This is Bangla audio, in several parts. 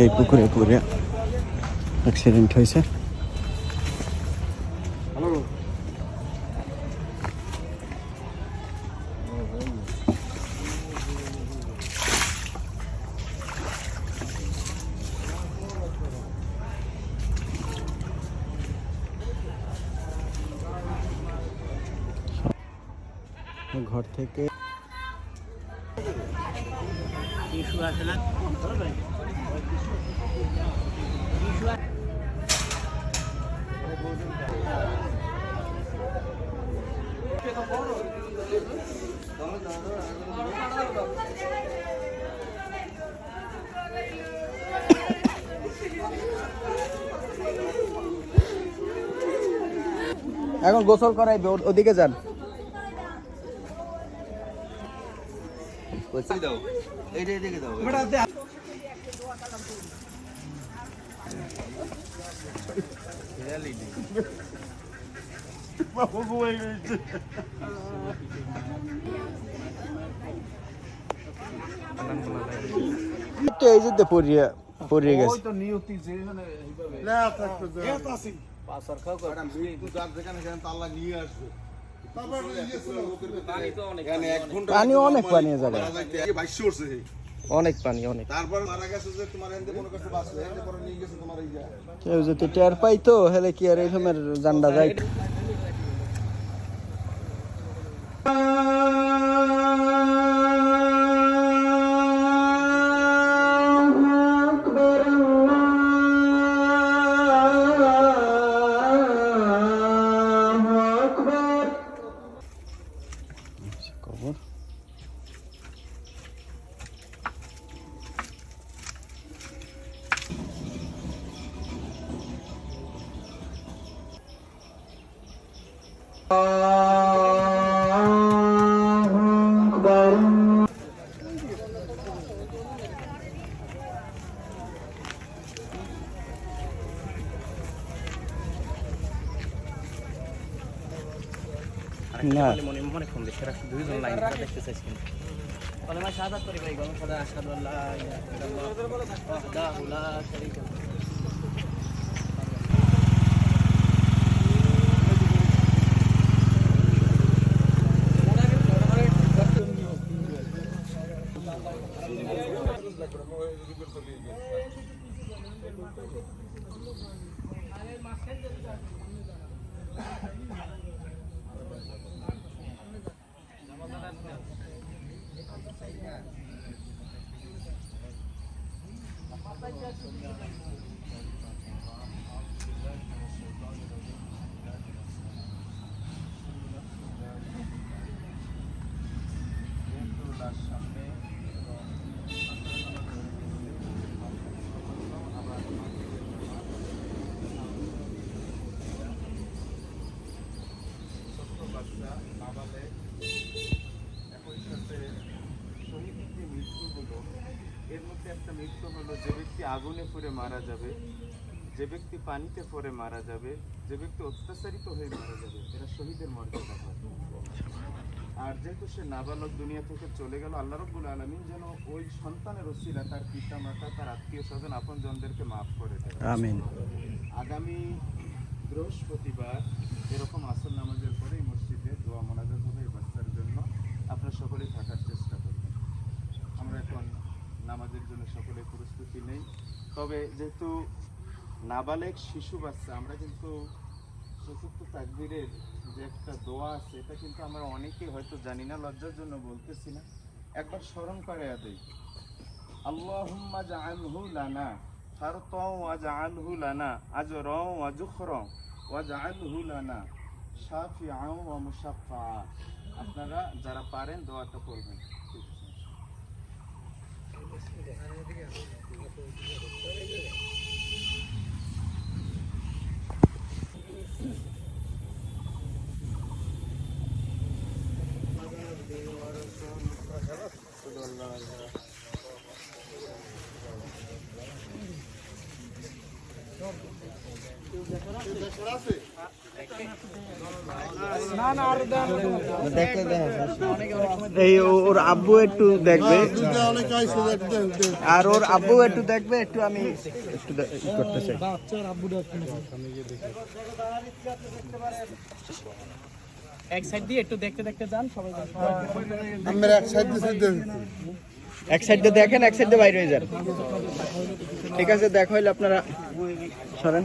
এই পুকুরে পড়ে অ্যাক্সিডেন্ট হয়েছে। এখন গোসল করাইবে ওদিকে যান। দাও। এইটা এদিকে দাও তো এই যে পড়িয়ে পড়িয়ে গেছে। পানি অনেক পানি অনেক পানি অনেক। তারপর মারা গেছে যে তোমার এনতে মনে করছ বাঁচবে এনতে পরে নিয়ে গেছে তোমার এই যা। কেউ যদি টের পাইতো হেলে কি আর এই সময়ের জান্ডা যাই খবর মনে মনে ফোন দিচ্ছে দুইজন লাইন দেখতে চাইছি বলে মা শাহাদাত করি ভাই গম সাদা আশহাদু আল্লা ইলাহা ইল্লাল্লাহ ওয়াহদাহু লা একই সাথে শহীদের যে মৃত্যুগুলো এর মধ্যে একটা মৃত্যু হলো যে ব্যক্তি আগুনে পড়ে মারা যাবে যে ব্যক্তি পানিতে পড়ে মারা যাবে যে ব্যক্তি অত্যাচারিত হয়ে মারা যাবে এরা শহীদের মর্যাদা পাবে। আর যেহেতু সে নাবালক দুনিয়া থেকে চলে গেল আল্লাহ রব্বুল আলমিন যেন ওই সন্তানের ওসিলা তার পিতা মাতা তার আত্মীয় স্বজন আপন জনদেরকে মাফ করে দেয়। আমিন। আগামী বৃহস্পতিবার এরকম আসল নামাজের পরে এই মসজিদে দোয়া মোনাজাত হবে এই বাচ্চার জন্য। আপনারা সকলেই থাকার চেষ্টা করবেন। আমরা এখন নামাজের জন্য সকলে প্রস্তুতি নেই। তবে যেহেতু নাবালেক শিশু বাচ্চা, আমরা কিন্তু চতুর্থ তাকবীরের যে একটা দোয়া আছে, এটা কিন্তু আমরা অনেকেই হয়তো জানি না, লজ্জার জন্য বলতেছি না। একবার স্মরণ করে দেই আল্লাহুম্মা জাআলহু লানা ফারতাও ওয়া জাআলহু লানা আজরাও ওয়া যুখরা ওয়া জাআলহু লানা শাফিআও ওয়া মুশাফফা আপনারা যারা পারেন দোয়াটা করবেন Gracias. এই ওর আব্বু একটু দেখবে। আর ওর আব্বু একটু দেখবে একটু আমি একটু করতে চাই। এক সাইড দিয়ে একটু দেখতে দেখতে যান সবাই আমরা এক সাইড দিয়ে এক সাইড দিয়ে দেখেন এক সাইড দিয়ে বাইরে হয়ে যান। ঠিক আছে দেখা হইলে আপনারা সরেন।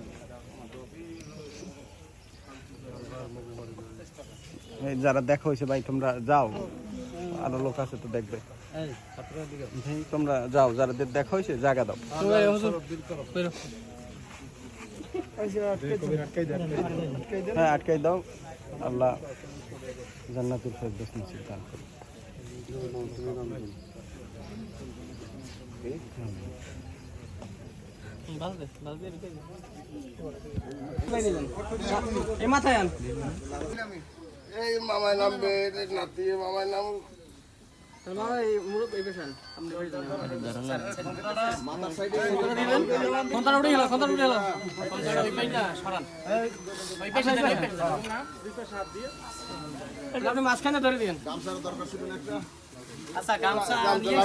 এই যারা দেখা হয়েছে ভাই তোমরা যাও। আরও লোক আছে তো দেখবে। তোমরা যাও যারা দেখা হয়েছে জায়গা দাও। হ্যাঁ আটকাই দাও। আল্লাহ জান্নাতুল ফেরদৌস নসিব দান করুন। এই মাথায় আন। এই মামায় নাতি মামায় নাম সন্তান উঠে গেল সন্তান উঠে গেল। আপনি মাঝখানে ধরে দিন আচ্ছা গামছা নিয়ে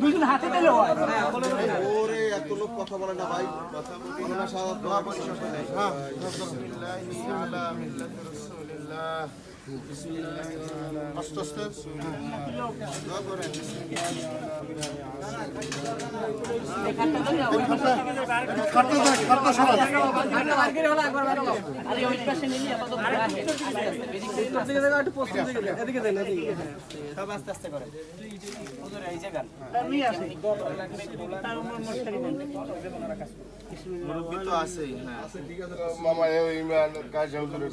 দুইজন হাতে দিলে হয়। ওরে এত লোক কথা বলে না ভাই। কথা সারা দোয়া করি হ্যাঁ বিসমিল্লাহ বিসমিল্লাহ মিল্লাতে রাসূলিল্লাহ। বিসমিল্লাহ আস্তে আস্তে সব আস্তে আস্তে করে এই জায়গা নিয়ে আসি তার উপর মশারি দেন মুরব্বি তো আছেই হ্যাঁ মামা এই ইমান কাজ হুজুরের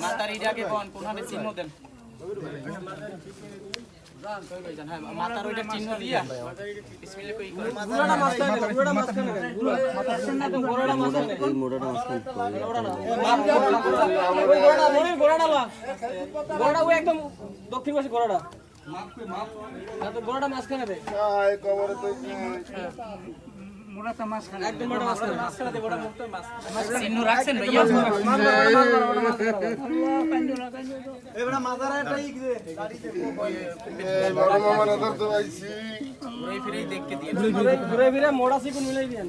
মাতার ইডাকে কোন কোনভাবে চিহ্ন দেন? মাতার চিহ্ন দিয়া। বিসমিল্লাহ কই গুড়াটা মাঝখানে গুড়াটা একদম দক্ষিণ পাশে গোড়াটা গোড়াটা মাঝখানে দে একদম চিহ্ন রাখছেন ভাইয়া এই বড় মামার আদর তো আইছি ঘুরে ফিরে দেখকে দিয়ে ঘুরে ফিরে মোড়া সিকুন মিলাই দিয়েন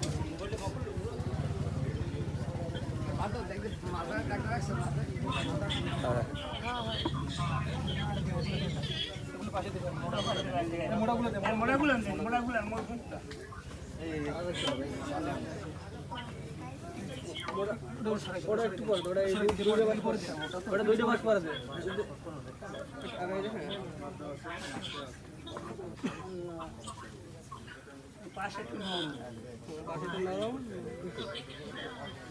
ওটা একটু পরে ওটা পরে দেবে পাশে একটু নরম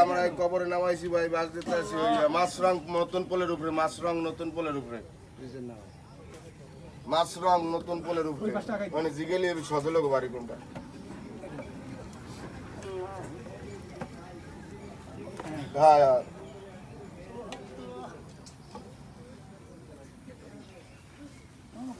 আমরা কবরে নামাইছি ভাই বাস দিতে আছি ওই মাছরং নতুন পোলের উপরে মাছরং নতুন পোলের উপরে মাছরং নতুন পোলের উপরে মানে জিগেলি সদলোক বাড়ি কোনটা হ্যাঁ হ্যাঁ না কমপ্লিট না না বলছি ওদিক বড়টা মানে উত্তর যাবে উত্তর দিয়ে দিবে যে কয়টা আছে। হ্যাঁ সম্পূর্ণই পেয়েছি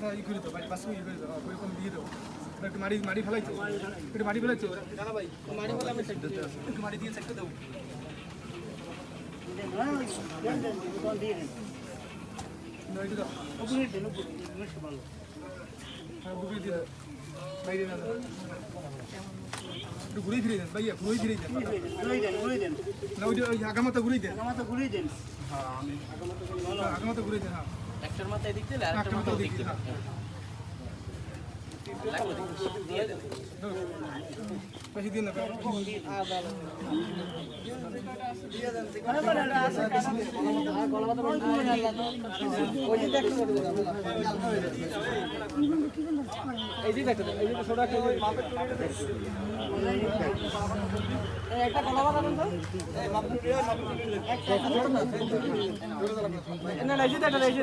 পাতা ই করে দাও বাড়ি পাশে ই করে দাও ওইরকম দিয়ে দাও একটু মাটি মাটি ফেলাইছো একটু মাটি ফেলাইছো দাদা ভাই মাটি ফেলা আমি একটু মাটি দিয়ে সেকতে দাও ঘুরে ফিরে দেন ভাইয়া ঘুরে ফিরে দেন না ওই ওই আগামাতা ঘুরে দেন। আমার ঘুরে দেন। হ্যাঁ, আগামাতা ঘুরে দেন হ্যাঁ। একটার মাথায় এদিক দিলে আরেকটার মাথা মাথায় দিক দিকে দিলে হ্যাঁ লাগবে দিক দিয়ে দেন বেশি দিন এই যে দেখো এই যে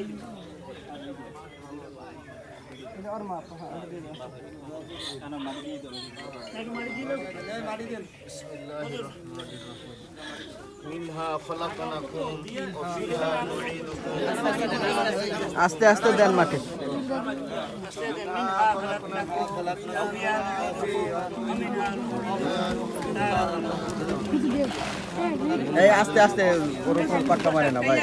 মিনহা ফিহা আস্তে আস্তে দেন মাঠে। এই আস্তে আস্তে ওরকম পাক্কা মারে না ভাই।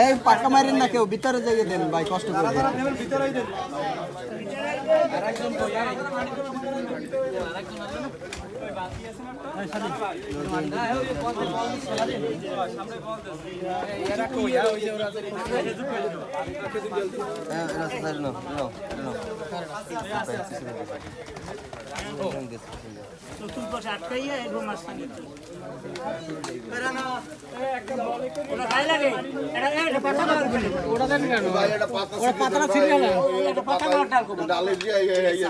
এই পাক্কা মারেন না কেউ ভিতরে যাইয়ে দেন ভাই কষ্ট করে দেন। আটকাইয়া এরকম এটা পাতা দিয়ে এই- এই-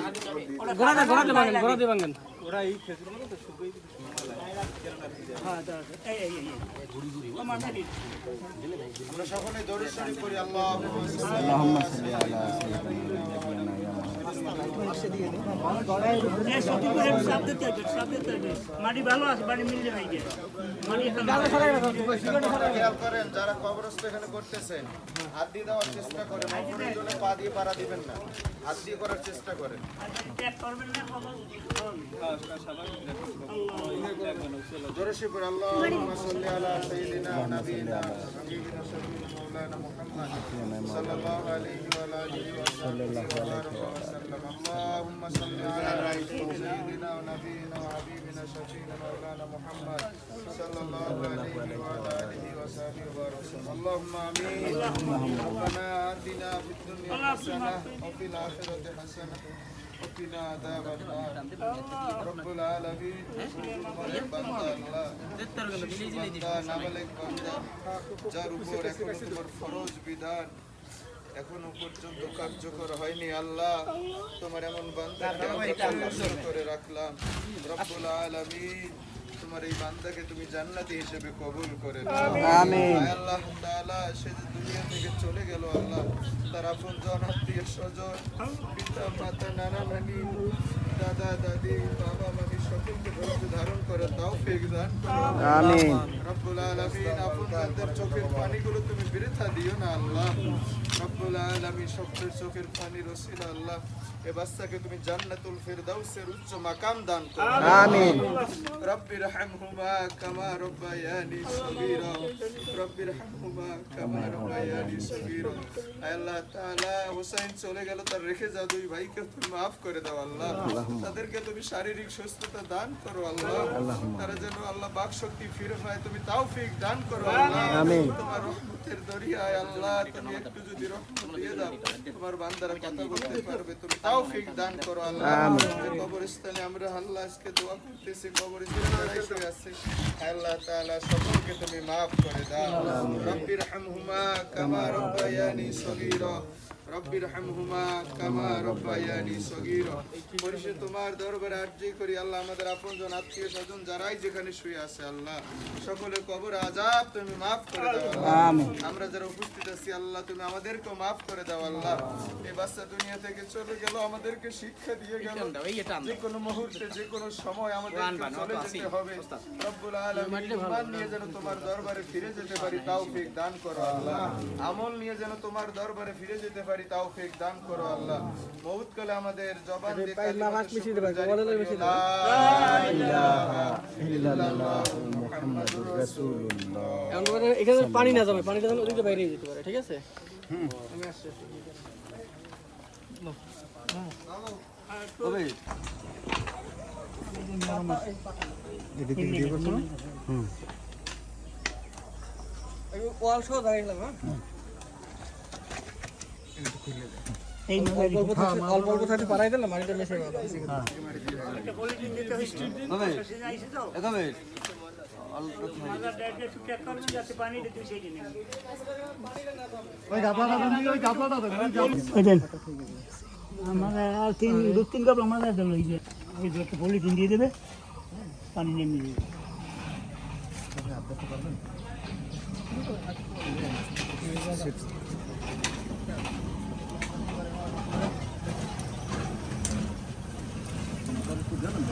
ওটা গোড়াতে গোড়াতে ভাঙেন গোড়াতে ভাঙেন আমরা সকলে দৌড়ে শরীফ করি আল্লাহ আল্লাহুম্মা সাল্লি আলা সাইয়্যিদিনা নাবিয়িনা মাটি ভালো আছে মাটি মিললে ভাই খেয়াল করেন যারা কবরস্থ এখানে করতেছেন হাত দিয়ে দেওয়ার চেষ্টা করেন অপরের জন্য পা দিয়ে পাড়া দিবেন না। হাত দিয়ে করার চেষ্টা করেন। জোরে শিবর আল্লাহুম্মা সাল্লি আলা হাবিবিনা সাল্লাল্লাহু আলাইহি ওয়া আলা আলিহি ওয়া সাল্লাম। اللهم صل على سيدنا ونبينا وحبيبنا شفيعنا مولانا محمد صلى الله عليه وعلى اله وصحبه وسلم اللهم امين ربنا اتنا في الدنيا حسنه وفي الاخره حسنه وقنا عذاب النار رب العالمين বান্দা আল্লাহ বান্দা নাবালেক বান্দা যার উপর এখনো তোমার ফরজ বিধান এখনও পর্যন্ত কার্যকর হয়নি আল্লাহ। তোমার এমন বান্দাকে করে রাখলাম। রব্বুল আলামিন তোমার এই বান্দাকে তুমি জান্নাতি হিসেবে কবুল করে আমিন। আল্লাহ তাআলা সে যে দুনিয়া থেকে চলে গেল আল্লাহ তার আপন জন আত্মীয় স্বজন পিতা মাতা নানা নানি দাদা দাদি বাবা মামি সকলকে ধৈর্য ধারণ করে তাও ফেক দান আমিন রব্বুল আলামিন আপনজনদের চোখের পানিগুলো তুমি বৃথা দিও না আল্লাহ। রব্বুল আলামিন সকলের চোখের পানি রসিল আল্লাহ এ বাচ্চাকে তুমি জান্নাতুল ফিরদাউসের উচ্চ মাকাম দান করো আমিন রব্বি রহমহুমা কামা রব্বায়ানি সগীরা রব্বি রহমহুমা কামা রব্বায়ানি সগীরা আল্লাহ তাআলা হোসেন চলে গেল তার রেখে যাও দুই ভাইকে তুমি maaf করে দাও আল্লাহ তাদেরকে তুমি শারীরিক সুস্থতা দান করো আল্লাহ। তারা যেন আল্লাহ বাক শক্তি ফিরে পায় তুমি তাওফিক দান করো আমিন। তোমার রহমতের দরিয়ায় আল্লাহ তুমি একটু যদি রহমত দিয়ে দাও তোমার বান্দারা কথা বলতে পারবে তুমি তাওফিক দান করো আল্লাহ। কবরস্থানে আমরা আল্লাহ আজকে দোয়া করতেছি কবরস্থানে আছে আল্লাহ তাআলা সকলকে তুমি maaf করে দাও। রব্বির হামহুমা কামা রব্বায়ানি সগীরা। রব্বির হামহুমা কামা রব্বায়ানি সগীরা। পরিশে তোমার দরবারে আরজি করি আল্লাহ আমাদের আপনজন আত্মীয় স্বজন যারাই যেখানে শুয়ে আছে আল্লাহ সকলের কবর আজাব তুমি maaf করে দাও আমরা যারা উপস্থিত আছি আল্লাহ তুমি আমাদেরকে maaf করে দাও আল্লাহ। এই বাচ্চা দুনিয়া থেকে চলে গেল আমাদেরকে শিক্ষা দিয়ে গেল। যে কোনো মুহূর্তে যে কোনো সময় আমাদেরকে চলে যেতে হবে। রব্বুল আলামিন নিয়ে যেন তোমার দরবারে ফিরে যেতে পারি তৌফিক দান করো আল্লাহ। আমল নিয়ে যেন তোমার দরবারে ফিরে যেতে পারি তৌফিক দান করো আল্লাহ। মউত কালে আমাদের জবান দিয়ে এখানে পানি না যাবে পানিটা যেন ওদিকে বাইরে যেতে পারে ঠিক আছে? ওয়াল সহ দাঁড়িয়ে হ্যাঁ? অল্প অল্প থাকতে- অল্প অল্প থাকতে পারাই দিলাম মাটিটা মেশে আমাদের আর তিন দু তিন কাপ আমাদের দেবে ওই যে ওই একটা পলিথিন দিয়ে দেবে পানি নেমে দেবে হবে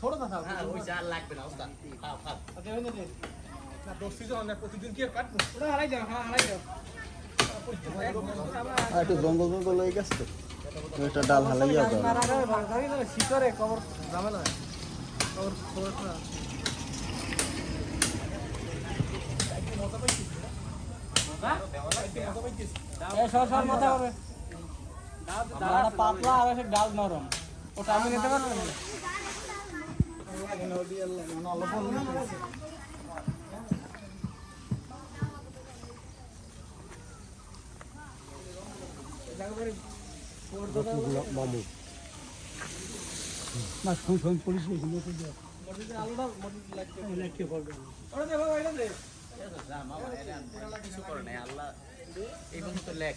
কোথায় যেতে কোথায় হ্যাঁ ওই চার লাগবে না ওস্তাদ। খাও খাও। প্রতিদিন কি আর কাটবো? আর একটু জঙ্গল জঙ্গল হয়ে গেছে তো। একটা ডাল হালাইয়া দাও শীতরে কবর ঝামেলা কবর খবর না মাথা হবে ডালটা পাতলা আর ডাল নরম। ওটা আমি নিতে পারব না তো পারবে কিছু করে নাই আল্লাহ এই পর্যন্ত লেখ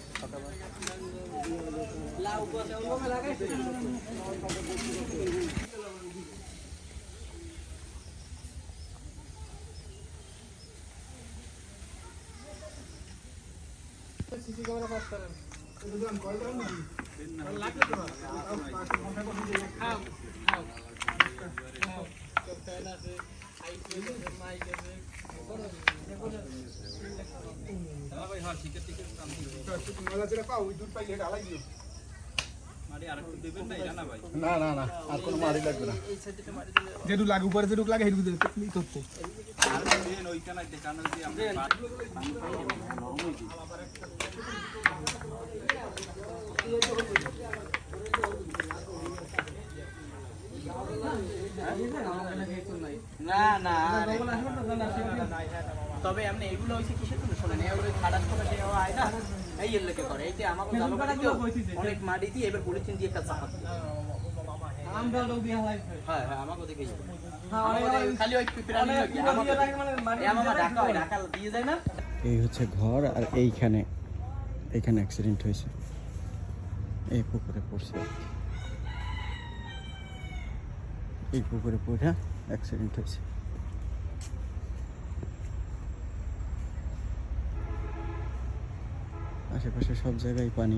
সিসি ক্যামেরা পাস করেন দুজন কল করেন নাকি লাগলে তো খাও খাও খাও খাও খাও খাও খাও না না না আর কোনো মারি লাগবে না যেটুক লাগে উপরে যেটুক লাগে সেটুকু ধরতে না না তবে আপনি এগুলো হইছে কিসের জন্য? শোনেন এগুলো খাটাস করে দেওয়া হয় না। এই এর লেগে করে এই যে আমাকে জানো অনেক মাটি দিয়ে এবার পলিথিন দিয়ে একটা চাপা দিই। আমরা লোক দিয়ে হালাইছে হ্যাঁ হ্যাঁ আমাকে দেখে হ্যাঁ অনেক খালি ওই পিঁপড়ালি লোক আমাকে এই আমাকে ঢাকা হয় ঢাকা দিয়ে যায় না। এই হচ্ছে ঘর আর এইখানে এইখানে অ্যাক্সিডেন্ট হয়েছে। এই পুকুরে পড়ছে। এই পুকুরে পড়ে অ্যাক্সিডেন্ট হয়েছে। আশেপাশে সব জায়গায় পানি।